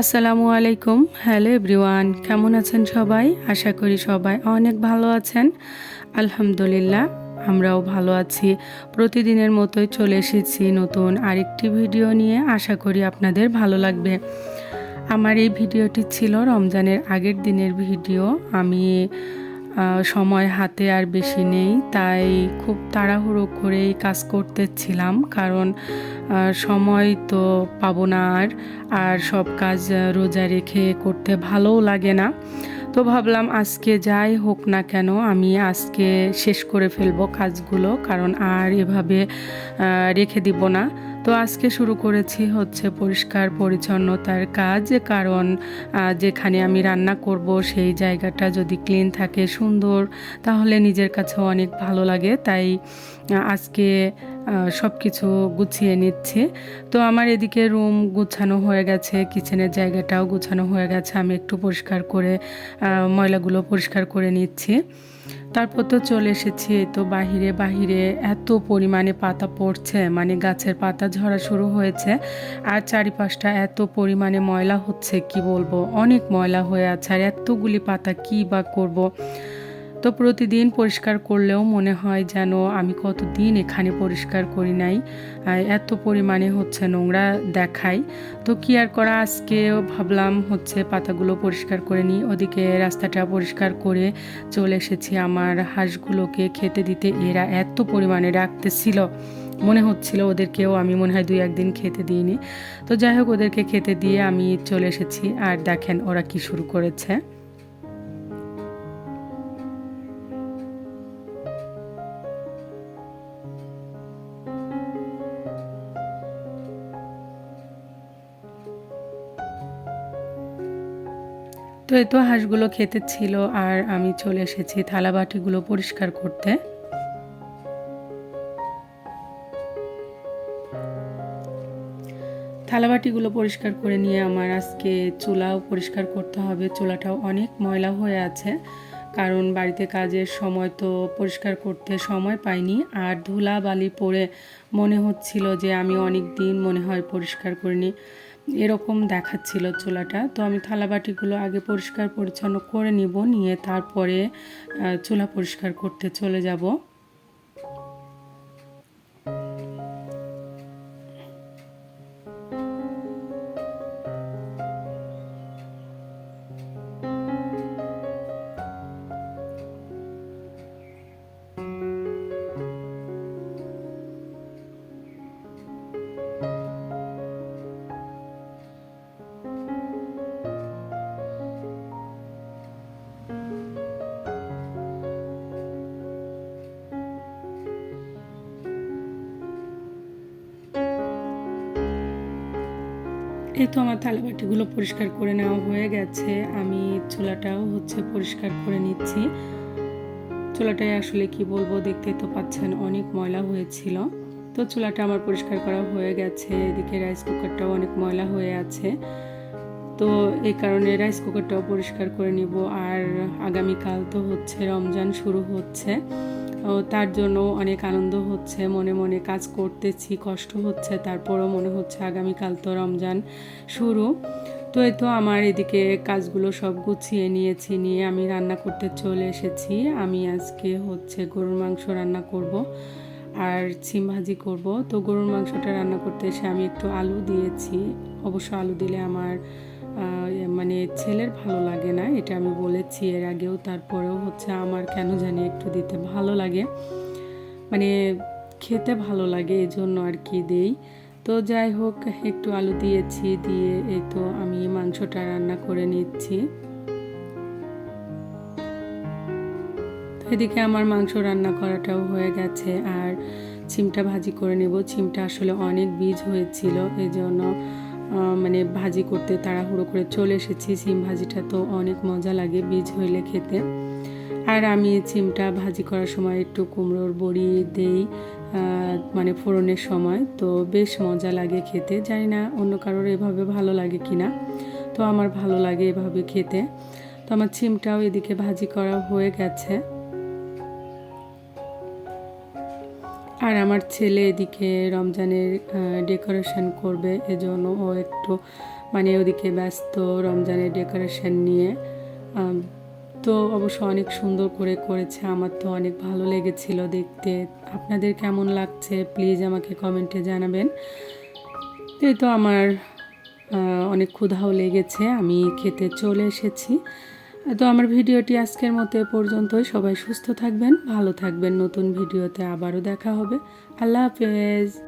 আসসালামু আলাইকুম। Hello everyone কেমন আছেন সবাই? আশা করি সবাই অনেক ভালো আছেন। আলহামদুলিল্লাহ, আমরাও ভালো আছি। প্রতিদিনের মতোই চলে এসেছি নতুন আরেকটি ভিডিও নিয়ে। আশা করি আপনাদের ভালো লাগবে। আমার এই ভিডিওটি ছিল রমজানের আগের দিনের ভিডিও। আমি সময় হাতে আর বেশি নেই, তাই খুব তাড়াহুড়ো করেই কাজ করতেছিলাম। কারণ সময় তো পাবো না আর আর সব কাজ রোজা রেখে করতে ভালোও লাগে না। তো ভাবলাম আজকে যাই হোক না কেন, আমি আজকে শেষ করে ফেলব কাজগুলো, কারণ আর এভাবে রেখে দিব না। তো আজকে শুরু করেছি হচ্ছে পরিষ্কার পরিচ্ছন্নতার কাজ, কারণ যেখানে আমি রান্না করব সেই জায়গাটা যদি ক্লিন থাকে সুন্দর, তাহলে নিজের কাছেও অনেক ভালো লাগে। তাই আজকে সব কিছু গুছিয়ে নিচ্ছি। তো আমার এদিকে রুম গুছানো হয়ে গেছে, কিচেনের জায়গাটাও গুছানো হয়ে গেছে। আমি একটু পরিষ্কার করে ময়লাগুলো পরিষ্কার করে নিচ্ছি। তারপর তো চলে এসেছি তো বাহিরে বাহিরে এত পরিমাণে পাতা পড়ছে মানে গাছের পাতা ঝরা শুরু হয়েছে আর চারিপাশটা এত পরিমাণে ময়লা হচ্ছে, কি বলব অনেক ময়লা হয়ে আছে আর এতগুলি পাতা কি বা করব। তো প্রতিদিন পরিষ্কার করলেও মনে হয় যেন আমি কতদিন এখানে পরিষ্কার করি নাই এত পরিমাণে হচ্ছে নোংরা দেখাই। তো কি আর করা আজকে ভাবলাম হচ্ছে পাতাগুলো পরিষ্কার করে নিই। ওদিকে রাস্তাটা পরিষ্কার করে চলে এসেছি আমার হাঁসগুলোকে খেতে দিতে। এরা এত পরিমাণে ডাকতেছিল মনে হচ্ছিল ওদেরকেও আমি মনে হয় দুই একদিন খেতে দিইনি। তো যাই হোক, ওদেরকে খেতে দিয়ে আমি চলে এসেছি। আর দেখেন ওরা কি শুরু করেছে। তো এই তো হাঁসগুলো খেতে ছিল আর আমি চলে এসেছি থালা বাটিগুলো পরিষ্কার করতে। থালাবাটিগুলো পরিষ্কার করে নিয়ে আমার আজকে চুলাও পরিষ্কার করতে হবে। চুলাটাও অনেক ময়লা হয়ে আছে, কারণ বাড়িতে কাজের সময় তো পরিষ্কার করতে সময় পাইনি। আর ধুলা বালি পড়ে মনে হচ্ছিল যে আমি অনেক দিন মনে হয় পরিষ্কার করিনি। এরকম দেখাচ্ছিল চুলাটা। তো আমি থালাবাটিগুলো আগে পরিষ্কার পরিচ্ছন্ন করে নিব, নিয়ে তারপরে চুলা পরিষ্কার করতে চলে যাব। এই তো আমার থালাবাটিগুলো পরিষ্কার করে নেওয়া হয়ে গেছে। আমি চুলাটাও হচ্ছে পরিষ্কার করে নিচ্ছি। চুলাটায় আসলে কি বলব দেখতে তো পাচ্ছেন অনেক ময়লা হয়েছিল। তো চুলাটা আমার পরিষ্কার করা হয়ে গেছে। এদিকে রাইস কুকারটাও অনেক ময়লা হয়ে আছে। তো এই কারণে রাইস কুকারটাও পরিষ্কার করে নিব। আর আগামীকাল তো হচ্ছে রমজান শুরু হচ্ছে। তার জন্য অনেক আনন্দ হচ্ছে, মনে মনে কাজ করতেছি, কষ্ট হচ্ছে, তারপরও মনে হচ্ছে আগামীকাল তো রমজান শুরু। তো এই তো আমার এদিকে কাজগুলো সব গুছিয়ে নিয়েছি, নিয়ে আমি রান্না করতে চলে এসেছি। আমি আজকে হচ্ছে গরুর মাংস রান্না করব আর ছিম ভাজি করব। তো গরুর মাংসটা রান্না করতে এসে আমি একটু আলু দিয়েছি। অবশ্য আলু দিলে আমার ছেলের ভালো লাগে না, এটা আমি বলেছি এর আগেও, তারপরেও হচ্ছে আমার কেন জানি একটু দিতে ভালো লাগে। মানে খেতে ভালো লাগে এই জন্য আর কি দেই। তো যাই হোক, একটু আলু দিয়েছি, দিয়ে এই তো আমি মাংসটা রান্না করে নিচ্ছি। এদিকে আমার মাংস রান্না করাটাও হয়ে গেছে, আর ছিমটা ভাজি করে নেব। ছিমটা আসলে অনেক বীজ হয়েছিল এই জন্য মানে ভাজি করতে তাড়াহুড়ো করে চলে এসেছি। সিম ভাজিটা তো অনেক মজা লাগে বীজ হইলে খেতে। আর আমি সিমটা ভাজি করার সময় একটু কুমড়োর বড়ি দেই মানে ফোড়নের সময়। তো বেশ মজা লাগে খেতে। জানি না অন্য কারোর এভাবে ভালো লাগে কিনা। তো আমার ভালো লাগে এভাবে খেতে। তো আমার সিমটাও এদিকে ভাজি করা হয়ে গেছে। আর আমার ছেলে এদিকে রমজানের ডেকোরেশন করবে এজন্য ও একটু মানে ওদিকে ব্যস্ত রমজানের ডেকোরেশন নিয়ে। তো অবশ্য অনেক সুন্দর করে করেছে, আমার তো অনেক ভালো লেগেছিল দেখতে। আপনাদের কেমন লাগছে? প্লিজ আমাকে কমেন্টে জানাবেন। তো আমার অনেক ক্ষুধাও লেগেছে, আমি খেতে চলে এসেছি। তো আমার ভিডিওটি আজকের মতো এ পর্যন্তই। সবাই সুস্থ থাকবেন, ভালো থাকবেন। নতুন ভিডিওতে আবারও দেখা হবে। আল্লাহ হাফেজ।